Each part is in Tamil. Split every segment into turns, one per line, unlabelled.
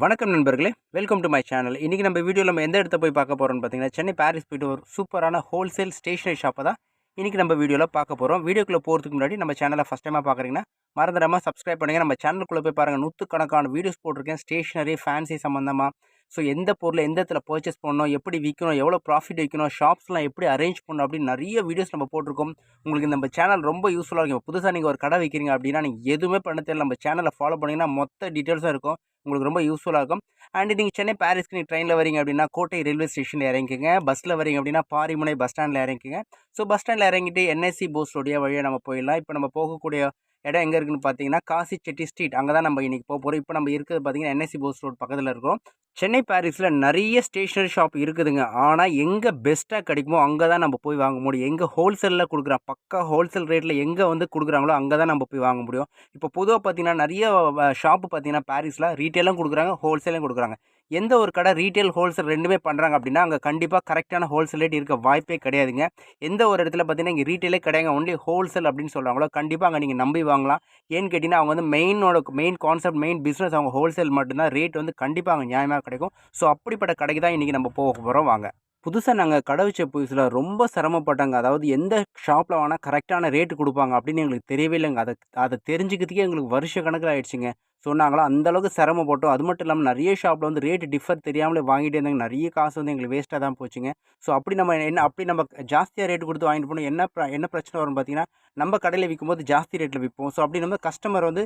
வணக்கம் நண்பர்களே வெல்கம் டு மை சேனல் இன்றைக்கி நம்ம வீடியோவில் நம்ம எந்த இடத்த போய் பார்க்க போகிறோம்னு பார்த்தீங்கன்னா சென்னை பாரிஸ் போயிட்டு ஒரு சூப்பரான ஹோல்சேல் ஸ்டேஷனரி ஷாப்பை தான் இன்றைக்கி நம்ம வீடியோவில் பார்க்க போகிறோம் வீடியோக்குள்ளே போகிறதுக்கு முன்னாடி நம்ம சேனலை ஃபஸ்ட் டைமாக பார்க்குறீங்கன்னா மறந்துடாமல் சப்ஸ்கிரைப் பண்ணுங்கள் நம்ம சேனலுக்குள்ளே போய் பாருங்கள் நூற்றுக்கணக்கான வீடியோஸ் போட்டிருக்கேன். ஸ்டேஷனரி ஃபேன்சி சம்மந்தமாக ஸோ எந்த பொருளை எந்த இடத்துல பர்ச்சேஸ் பண்ணணும் எப்படி விற்கணும் எவ்வளோ ப்ராஃபிட் வைக்கணும் ஷாப்ஸ்லாம் எப்படி அரேஞ்ச் பண்ணணும் அப்படின்னு நிறைய வீடியோஸ் நம்ம போட்டிருக்கோம். உங்களுக்கு நம்ம சேனல் ரொம்ப யூஸ்ஃபுல்லாக இருக்கும். புதுசாக நீங்கள் ஒரு கடை வைக்கிறீங்க அப்படின்னா நீங்கள் எதுவுமே பண்ண தெரியல நம்ம சேனலை ஃபாலோ பண்ணிங்கன்னா மொத்த டீட்டெயில்ஸும் இருக்கும். உங்களுக்கு ரொம்ப யூஸ்ஃபுல்லாக இருக்கும். அண்ட் நீங்கள் சென்னை பாரிஸ்க்கு நீங்கள் ட்ரெயினில் வரீங்க அப்படின்னா கோட்டை ரயில்வே ஸ்டேஷனில் இறங்கிக்கங்க. பஸ்ஸில் வரீங்க அப்படின்னா பாரிமுனை பஸ் ஸ்டாண்டில் இறங்கிக்கங்க. ஸோ பஸ் ஸ்டாண்டில் இறங்கிட்டு என்எஸ்சி போஸ்டோடைய வழியாக நம்ம போயிடலாம். இப்போ நம்ம போகக்கூடிய இடம் எங்கே இருக்குன்னு பார்த்தீங்கன்னா காசி செட்டி ஸ்ட்ரீட் அங்கே தான் நம்ம இன்றைக்கி போக போகிறோம் இப்போ நம்ம இருக்கிறது பார்த்தீங்கன்னா என்எஸ்சி போஸ் ரோட் பக்கத்தில் இருக்கிறோம். சென்னை பாரிஸில் நிறைய ஸ்டேஷ்னரி ஷாப் இருக்குதுங்க. ஆனால் எங்கே பெஸ்ட்டாக கிடைக்குமோ அங்கே தான் நம்ம போய் வாங்க முடியும். எங்கே ஹோல்சேலில் கொடுக்குறான் பக்கா ஹோல்சேல் ரேட்டில் எங்கே வந்து கொடுக்குறாங்களோ அங்கே தான் நம்ம போய் வாங்க முடியும். இப்போ பொதுவாக பார்த்தீங்கன்னா நிறைய ஷாப்பு பார்த்தீங்கன்னா பாரிஸில் ரீட்டெயிலும் கொடுக்குறாங்க ஹோல்சேலும் கொடுக்குறாங்க. எந்த ஒரு கடை ரீட்டைல் ஹோல்சேல் ரெண்டுமே பண்ணுறாங்க அப்படின்னா அங்கே கண்டிப்பாக கரெக்டான ஹோல்சேல் ரேட் இருக்க வாய்ப்பே கிடையாதுங்க. எந்த ஒரு இடத்துல பார்த்தீங்கன்னா இங்கே ரீட்டைலே கிடையாது ஒன்லி ஹோல்சேல் அப்படின்னு சொல்கிறாங்களோ கண்டிப்பாக அங்கே நீங்கள் நம்பி வாங்கலாம். ஏன்னு கேட்டிங்கன்னா அவங்க வந்து மெயினோட மெயின் கான்செப்ட் மெயின் பிஸ்னஸ் அவங்க ஹோல்சேல் மட்டும்தான். ரேட் வந்து கண்டிப்பாக அங்கே நியாயமாக கிடைக்கும். ஸோ அப்படிப்பட்ட கடைக்கு தான் இன்றைக்கி நம்ம போக போகிறோம் வாங்க. புதுசாக நாங்கள் கடை வச்ச புதுசில் ரொம்ப சிரமப்பட்டாங்க. அதாவது எந்த ஷாப்பில் வேணால் கரெக்டான ரேட்டு கொடுப்பாங்க அப்படின்னு எங்களுக்கு தெரியவே இல்லைங்க. அதை அதை தெரிஞ்சுக்கிறதுக்கே எங்களுக்கு வருஷ கணக்கில் ஆயிடுச்சுங்க. சொன்னாங்களோ? அந்தளவுக்கு சிரமப்பட்டோம் அது மட்டும் இல்லாமல் நிறைய ஷாப்பில் வந்து ரேட்டு டிஃபர் தெரியாமலே வாங்கிட்டு இருந்தாங்க. நிறைய காசு வந்து எங்களுக்கு வேஸ்ட்டாக தான் போச்சுங்க. ஸோ அப்படி நம்ம என்ன அப்படி நம்ம ஜாஸ்தியாக ரேட்டு கொடுத்து வாங்கிட்டு போனோம். என்ன என்ன பிரச்சனை வரும் பார்த்தீங்கன்னா நம்ம கடையில் விற்கும்போது ஜாஸ்தி ரேட்டில் விற்போம் ஸோ அப்படி நம்ம கஸ்டமர் வந்து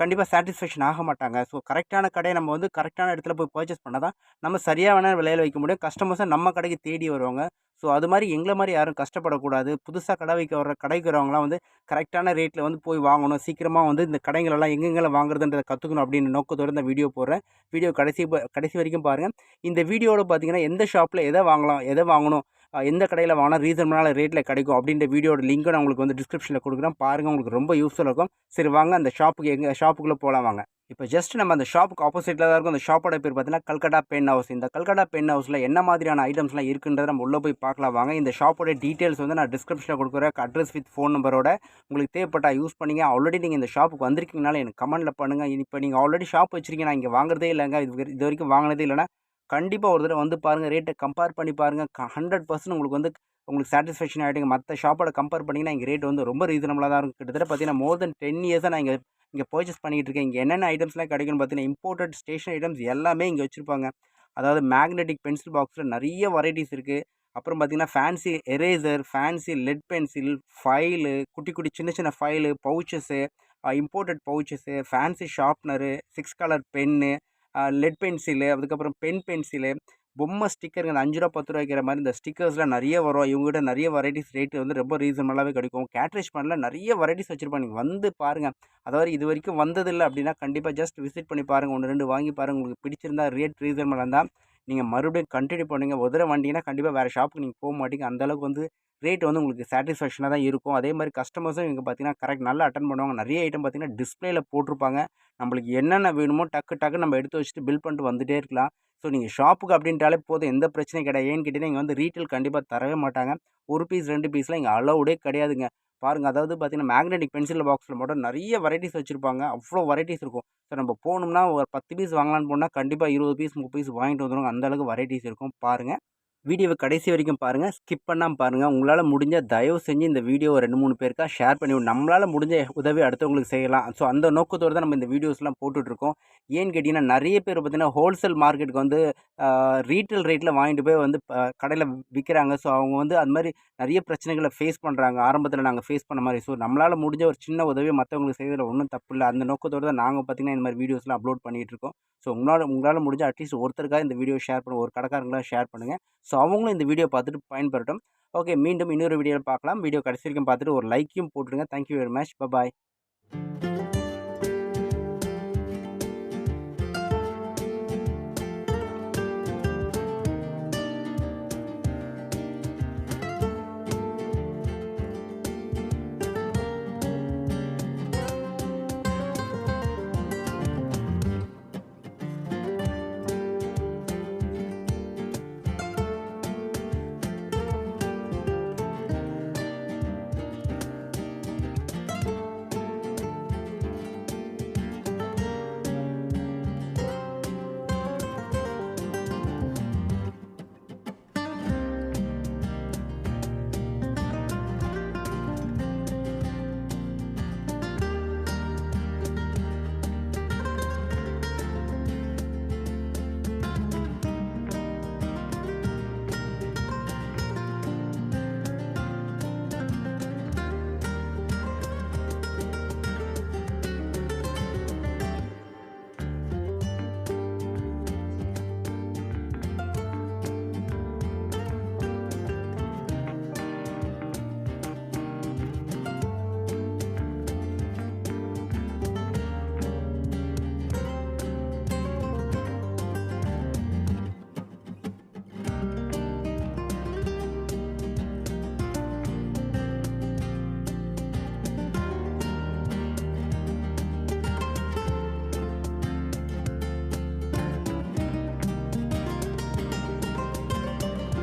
கண்டிப்பாக சாட்டிஸ்ஃபேக்ஷன் ஆக மாட்டாங்க. ஸோ கரெக்டான கடையை நம்ம வந்து கரெக்டான இடத்துல போய் பர்ச்சேஸ் பண்ணால் தான் நம்ம சரியாக வேணால் விலையில் வைக்க முடியும். கஸ்டமர்ஸை நம்ம கடைக்கு தேடி வருவாங்க. ஸோ அது மாதிரி எங்களை மாதிரி யாரும் கஷ்டப்படக்கூடாது. புதுசாக கடை வைக்க வர கடைக்கு வரவங்களாம் வந்து கரெக்டான ரேட்டில் வந்து போய் வாங்கணும். சீக்கிரமாக வந்து இந்த கடைங்களெல்லாம் எங்கெங்கெல்லாம் வாங்குறதுன்றதை கற்றுக்கணும் அப்படின்னு நோக்கத்தோடு இந்த வீடியோ போடுறேன். வீடியோ கடைசி கடைசி வரைக்கும் பாருங்கள் இந்த வீடியோவில் பார்த்தீங்கன்னா எந்த ஷாப்பில் எதை வாங்கலாம் எதை வாங்கணும் எந்த கடையில் வாங்கினா ரீசனபிளான ரேட்டில் கிடைக்கும் அப்படின்ற வீடியோட லிங்க்கை நான் உங்களுக்கு வந்து டிஸ்கிரிப்ஷனில் கொடுக்குறேன். பாருங்கள் உங்களுக்கு ரொம்ப யூஸ்ஃபுல்லாக இருக்கும். சரி வாங்க அந்த ஷாப்புக்கு எங்கள் ஷாப்புக்குள்ளே போகலாம் வாங்க. இப்போ ஜஸ்ட் நம்ம அந்த ஷாப்புக்கு ஆப்போசிட்டில் தான் இருக்கும். அந்த ஷாப்போட பேர் பார்த்தீங்கன்னா கல்கட்டா பென் ஹவுஸ் இந்த கல்கட்டா பென் ஹவுஸில் என்ன மாதிரியான ஐட்டம்ஸ்லாம் இருக்குன்றதை நம்ம உள்ளே போய் பார்க்கலாம் வாங்க. இந்த ஷாப்போட டீட்டெயில்ஸ் வந்து நான் டிஸ்கிரிப்ஷனில் கொடுக்குறேன். அட்ரஸ் வித் ஃபோன் நம்பரோட உங்களுக்கு தேவைப்பட்டா யூஸ் பண்ணிங்க. ஆல்ரெடி நீங்கள் இந்த ஷாப்புக்கு வந்திருக்கீங்கனால எனக்கு கமெண்ட்டில் பண்ணுங்கள் இப்போ நீங்கள் ஆல்ரெடி ஷாப் வச்சிருக்கீங்க. நான் இங்கே வாங்குறதே இல்லைங்க. இது இது வரைக்கும் வாங்கினதே இல்லைன்னா கண்டிப்பாக ஒரு தடவை வந்து பாருங்கள் ரேட்டை கம்பேர் பண்ணி பாருங்கள் ஹண்ட்ரட் பர்சன்ட் உங்களுக்கு வந்து உங்களுக்கு சாட்டிஸ்ஃபேக்ஷன் ஆகிடுங்க மற்ற ஷாப்போட கம்பேர் பண்ணிங்கன்னா இங்கே ரேட் வந்து ரொம்ப ரீசனபிளாக தான் இருக்கும். கிட்டத்தட்ட பார்த்தீங்கன்னா மோர் தென் டென் இயர்ஸாக நான் இங்கே இங்கே பர்ச்சேஸ் பண்ணிகிட்டு இருக்கேன். இங்கே என்னென்ன ஐட்டம்ஸ்லாம் கிடைக்குன்னு பார்த்தீங்கன்னா இம்போர்ட்டட் ஸ்டேஷன் ஐட்டம்ஸ் எல்லாமே இங்கே வச்சுருப்பாங்க. அதாவது மேக்னெட்டிக் பென்சில் பாக்ஸில் நிறைய வெரைட்டிஸ் இருக்குது அப்புறம் பார்த்தீங்கன்னா fancy eraser fancy lead pencil file குட்டி குட்டி சின்ன சின்ன file pouches imported pouches fancy sharpener six colour pen lead pencil அதுக்கப்புறம் பென் பென்சிலு பொம்மை ஸ்டிக்கருங்க அந்த அஞ்சு ரூபா பத்து ரூபாய்க்கிற மாதிரி இந்த ஸ்டிக்கர்ஸ்லாம் நிறைய வரும். இவங்ககிட்ட நிறைய வெரைட்டிஸ் ரேட்டு வந்து ரொம்ப ரீசனபிளாகவே கிடைக்கும். கேட்ரிஷ் பண்ணல நிறைய வெரைட்டிஸ் வச்சுருப்பாங்க. நீங்கள் வந்து பாருங்கள் அதாவது இது வரைக்கும் வந்ததில்லை அப்படின்னா கண்டிப்பாக ஜஸ்ட் விசிட் பண்ணி பாருங்கள் ஒன்று ரெண்டு வாங்கி பாருங்கள் உங்களுக்கு பிடிச்சிருந்தா ரேட் ரீசனபிளாக இருந்தால் நீங்கள் மறுபடியும் கண்டினியூ பண்ணுங்கள் உதர வண்டிங்கன்னா கண்டிப்பாக வேறு ஷாப்புக்கு நீங்கள் போக மாட்டீங்க. அந்தளவுக்கு வந்து ரேட் வந்து உங்களுக்கு சாட்டிஸ்ஃபேக்ஷனாக தான் இருக்கும். அதே மாதிரி கஸ்டமர்ஸும் இங்கே பார்த்தீங்கன்னா கரெக்ட் நல்லா அட்டன் பண்ணுவாங்க. நிறைய ஐட்டம் பார்த்தீங்கன்னா டிஸ்பிளேல போட்டிருப்பாங்க. நம்மளுக்கு என்னென்ன வேணுமோ டக்கு டக்கு நம்ம எடுத்து வச்சுட்டு பில் பண்ணிட்டு வந்துகிட்டே இருக்கலாம். ஸோ நீங்கள் ஷாப்புக்கு அப்படின்ட்டாலே போதும். எந்த பிரச்சனையும் கிடையாது. ஏன்னு கேட்டிங்கன்னா இங்கே வந்து ரீட்டைல் கண்டிப்பாக தரவே மாட்டாங்க. ஒரு பீஸ் ரெண்டு பீஸ்லாம் இங்கே அலௌடே கிடையாதுங்க. பாருங்கள் அதாவது பார்த்தீங்கன்னா மேக்னெட்டிக் பென்சில் பாக்ஸில் மட்டும் நிறைய வெரைட்டிஸ் வச்சுருப்பாங்க. அவ்வளோ வெரைட்டிஸ் இருக்கும். ஸோ நம்ம போகணும்னா ஒரு பத்து பீஸ் வாங்கலான்னு போனால் கண்டிப்பாக இருபது பீஸ் முப்பது பீஸ் வாங்கிட்டு வந்துடுவாங்க அந்தளவுக்கு வெரைட்டிஸ் இருக்கும். பாருங்கள் வீடியோவை கடைசி வரைக்கும் பாருங்கள் ஸ்கிப் பண்ணாமல் பாருங்கள் உங்களால் முடிஞ்ச தயவு செஞ்சு இந்த வீடியோ ரெண்டு மூணு பேருக்கா ஷேர் பண்ணி நம்மளால் முடிஞ்ச உதவி அடுத்தவங்களுக்கு செய்யலாம். ஸோ அந்த நோக்கத்தோடு தான் நம்ம இந்த வீடியோஸ்லாம் போட்டுட்ருக்கோம் ஏன்னு கேட்டிங்கன்னா நிறைய பேர் பார்த்திங்கன்னா ஹோல்சேல் மார்க்கெட்டுக்கு வந்து ரீட்டைல் ரேட்டில் வாங்கிட்டு போய் வந்து கடையில் விற்கிறாங்க ஸோ அவங்க வந்து அது மாதிரி நிறைய பிரச்சனைகளை ஃபேஸ் பண்ணுறாங்க ஆரம்பத்தில் நாங்கள் ஃபேஸ் பண்ண மாதிரி. ஸோ நம்மளால் முடிஞ்ச ஒரு சின்ன உதவியை மற்றவங்களுக்கு செய்வதில் ஒன்றும் தப்பு இல்லை. அந்த நோக்கத்தோடு தான் நாங்கள் பார்த்திங்கன்னா இந்த மாதிரி வீடியோஸ்லாம் அப்லோட் பண்ணிகிட்ருக்கோம் ஸோ உங்களால் உங்களால் முடிஞ்ச அட்லீஸ்ட் ஒருத்தருக்காக இந்த வீடியோ ஷேர் பண்ணுங்கள் ஒரு கடைக்காரங்களாக ஷேர் பண்ணுங்கள் ஸோ அவங்களும் இந்த வீடியோ பார்த்துட்டு பயன்பெறட்டும். ஓகே மீண்டும் இன்னொரு வீடியோவில் பார்க்கலாம். வீடியோ கடைசி வரைக்கும் பார்த்துட்டு ஒரு லைக்கையும் போட்டுருங்க தேங்க்யூ வெரி மச் பாய்